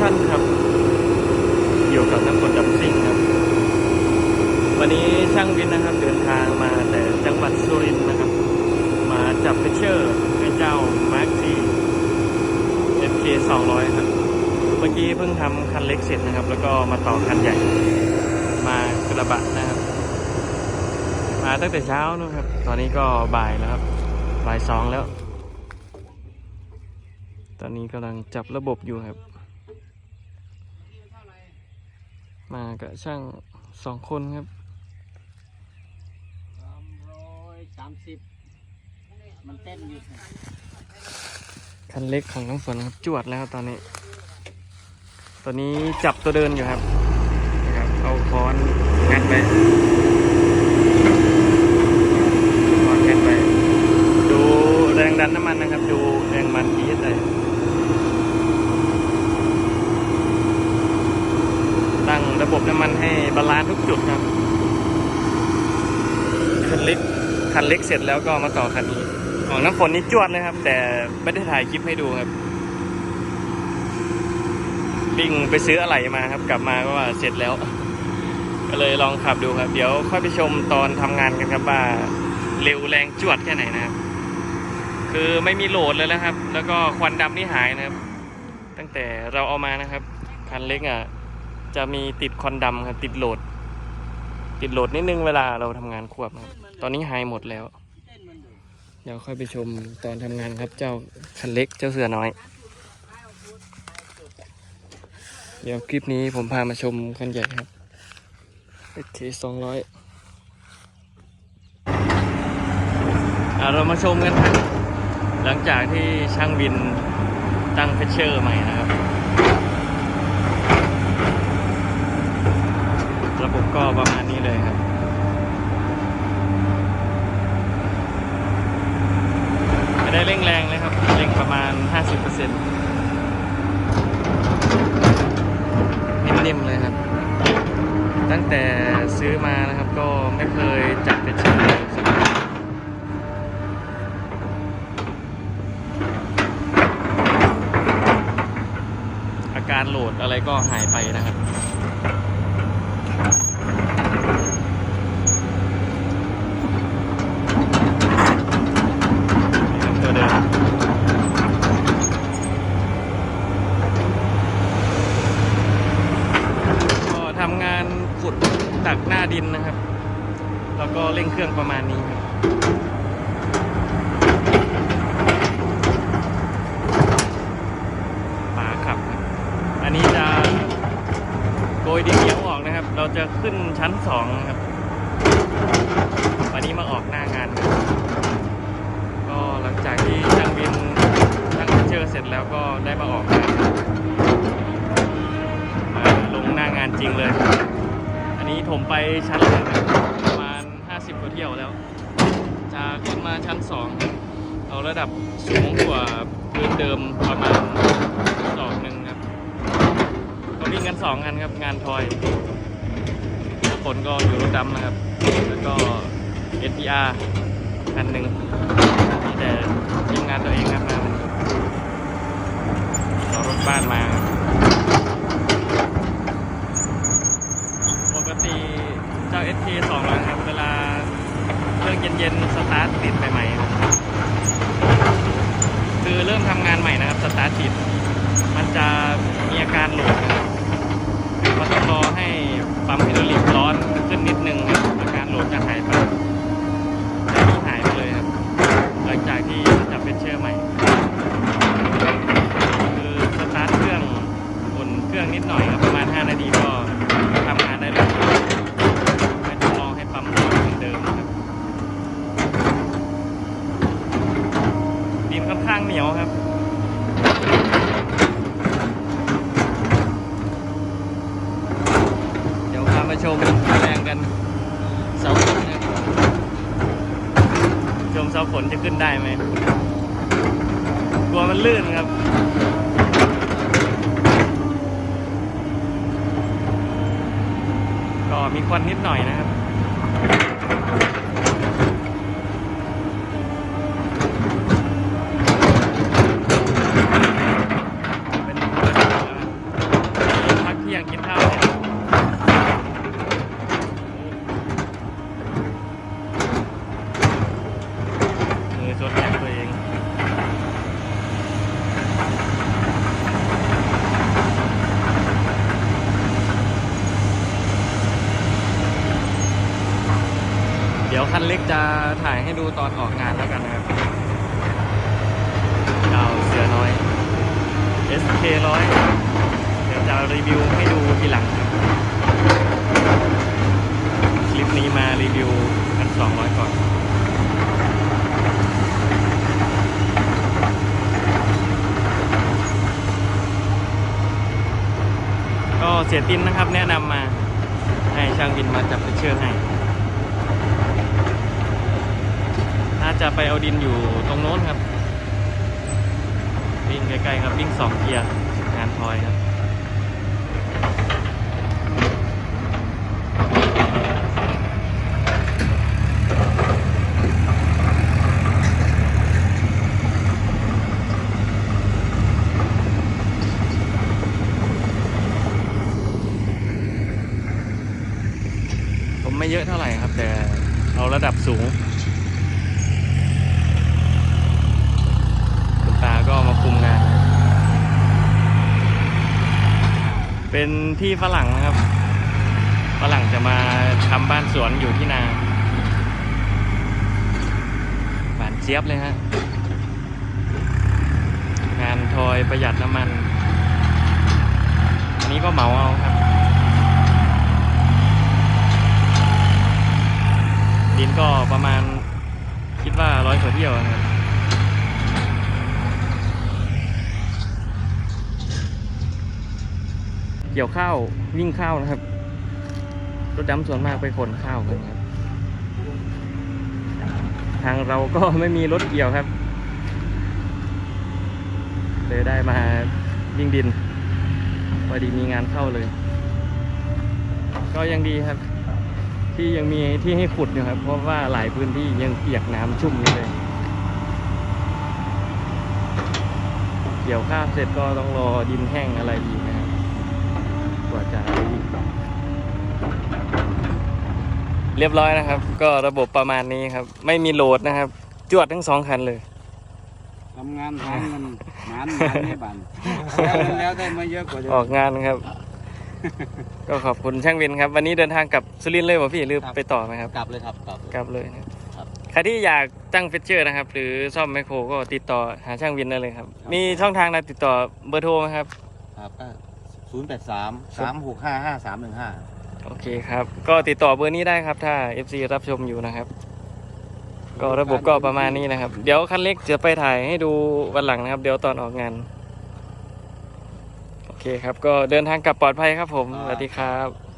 ท่านครับ อยู่กับนักคนดำซิ่งครับ วันนี้ช่างวินนะครับเดินทางมาแต่จังหวัดสุรินทร์นะครับ มาจับเพชเชอร์ให้เจ้ามาร์คซี FK 200ครับ เมื่อกี้เพิ่งทำคันเล็กเสร็จนะครับ แล้วก็มาต่อคันใหญ่ มากระบะนะครับ มาตั้งแต่เช้านู่นครับ ตอนนี้ก็บ่ายแล้วครับบ่ายสองแล้ว ตอนนี้กำลังจับระบบอยู่ครับ มากับช่างสองคนครับสามร้อยสามสิบมันเต้นอยู่คันเล็กของน้องฝนครับจวดแล้วตอนนี้ ตอนนี้จับตัวเดินอยู่ครับนะครับเอาค้อนงัดไปค้อนงัดไป ดูแรงดันน้ำมันนะครับ ดูแรงมันดีอะไรตั้ง ระบบน้ำมันให้บาลานซ์ทุกจุดครับ คันเล็กคันเล็กเสร็จแล้วก็มาต่อคันนี้ของน้ำฝนนี่จวดเลยครับ แต่ไม่ได้ถ่ายคลิปให้ดูครับวิ่งไปซื้ออะไหล่มาครับ กลับมาก็ว่าเสร็จแล้ว ก็เลยลองขับดูครับ เดี๋ยวค่อยไปชมตอนทำงานกันครับว่าเร็วแรงจวดแค่ไหนนะครับ คือไม่มีโหลดเลยนะครับ แล้วก็ควันดำนี่หายนะครับ ตั้งแต่เราเอามานะครับ คันเล็กอะ จะมีติดควันดำครับติดโหลด ติดโหลดนิดนึงเวลาเราทำงานควบครับตอนนี้หายหมดแล้ว เดี๋ยวค่อยไปชมตอนทำงานครับเจ้าคันเล็กเจ้าเสือน้อย เดี๋ยวคลิปนี้ผมพามาชมคันใหญ่ครับเอเคสองร้อยเรามาชมกันครับหลังจากที่ช่างบินตั้งเพชเชอร์ใหม่นะครับ ระบบก็ประมาณนี้เลยครับ ไม่ได้เร่งแรงเลยครับ เร่งประมาณ 50%นิ่มๆเลยครับ ตั้งแต่ซื้อมานะครับก็ไม่เคยจับเป็นชิ้นเลยสักครั้งอาการโหลดอะไรก็หายไปนะครับ นี่ครับตัวเดิมก็ทำงานขุดตักหน้าดินนะครับ แล้วก็เรื่องประมาณนี้ครับฝาขับครับ อันนี้จะโกยดินเหนียวออกนะครับ เราจะขึ้นชั้นสองครับ วันนี้มาออกหน้างานครับก็หลังจากที่ช่างบินช่างเชอเสร็จแล้วก็ได้มาออกงานมาลงหน้างานจริงเลย อันนี้ถมไปชั้นแรกครับ เที่ยวแล้ว จะขึ้นมาชั้น2เอาระดับสูงกว่าพื้นเดิมประมาณดอกหนึ่งครับก็วิ่งกัน2คันครับงานทอยทุกคนก็อยู่รถดำนะครับ แล้วก็ SPR คันหนึ่งมีแต่ทีมงานตัวเองครับมาเอารถบ้านมา ปกติเจ้า SK 2แล้วครับ เวลา เย็นสตาร์ทติดใหม่ๆครับคือเริ่มทำงานใหม่นะครับ สตาร์ทติด มันจะมีอาการโหลดนะครับก็ต้องรอให้ปั๊มไฮดรอลิกร้อนขึ้นนิดนึงครับอาการโหลดจะหายไปแต่นี่หายไปเลยครับ หลังจากที่จับเป็นเชื่อร์ใหม่ คือสตาร์ทเครื่องอุ่นเครื่องนิดหน่อยครับประมาณ 5 นาทีก็ทำงานได้เลยไม่ต้องรอให้ปั๊มร้อนเหมือนเดิมนะครับดินค่อนข้าง เหนียวครับ เดี๋ยวพามาชมแรงกันเสาฝนนะชมเสาฝนจะขึ้นได้ไหมกลัวมันลื่นครับก็มีควันนิดหน่อยนะครับเป็น คั นเล็กจะถ่ายให้ดูตอนออกงานแล้วกันนะครับดาวเสือน้อย SK ร้อยเดี๋ยวจะรีวิวให้ดูทีหลังคลิปนี้มารีวิวพันสองร้อยก่อนก็เสียตินนะครับแนะนำมาให้ช่างวินมาจับเป็นเชือกให้ น่าจะไปเอาดินอยู่ตรงโน้นครับ วิ่งใกล้ๆครับวิ่งสองเกียร์งานทอยครับผมไม่เยอะเท่าไหร่ครับแต่ เอาระดับสูง คุณตาก็มาคุมงาน เป็นที่ฝรั่งนะครับ ฝรั่งจะมาทำบ้านสวนอยู่ที่นาบานเจี๊ยบเลยฮะ งานทอยประหยัดน้ำมัน อันนี้ก็เหมาเอาครับ ดิน ก็ประมาณคิดว่าร้อยกว่าเที่ยวครับเกี่ยวข้าววิ่งข้าวนะครับรถดำส่วนมากไปขนข้าวกันครับ ทางเราก็ไม่มีรถเกี่ยวครับเลยได้มาวิ่งดินพอดีมีงานเข้าเลย ก็ยังดีครับ ที่ยังมีที่ให้ขุดอยู่ครับ เพราะว่าหลายพื้นที่ยังเปียกน้ำชุ่มอยู่เลย เกี่ยวข้าวเสร็จก็ต้องรอดินแห้งอะไรอีกนะครับกว่าจะได้วิ่งเรียบร้อยนะครับ ก็ระบบประมาณนี้ครับ ไม่มีโหลดนะครับ จวดทั้งสองคันเลยทำงานหาเงินหมานหมานให้บันแล้วเงินแล้วได้มาเยอะกว่าเดิมออกงานครับ ก็ขอบคุณช่างวินครับ วันนี้เดินทางกลับสุรินทร์เลยป่ะพี่หรือครับ ไปต่อไหมครับ กลับเลยครับกลับกลับเลยนะครับใครที่อยากตั้งเฟเจอร์นะครับ หรือซ่อมแมคโครก็ติดต่อหาช่างวินได้เลยครับ มีช่องทางการติดต่อเบอร์โทรไหมครับ ครับก็ศูนย์แปดสามสามหกห้าห้าสามหนึ่งห้า โอเคครับ ก็ติดต่อเบอร์นี้ได้ครับ ถ้า FC รับชมอยู่นะครับ ก็ระบบก็ประมาณนี้นะครับ เดี๋ยวคันเล็กจะไปถ่ายให้ดูวันหลังนะครับ เดี๋ยวตอนออกงานโอ เคครับ ก็เดินทางกลับปลอดภัยครับผม สวัสดีครับ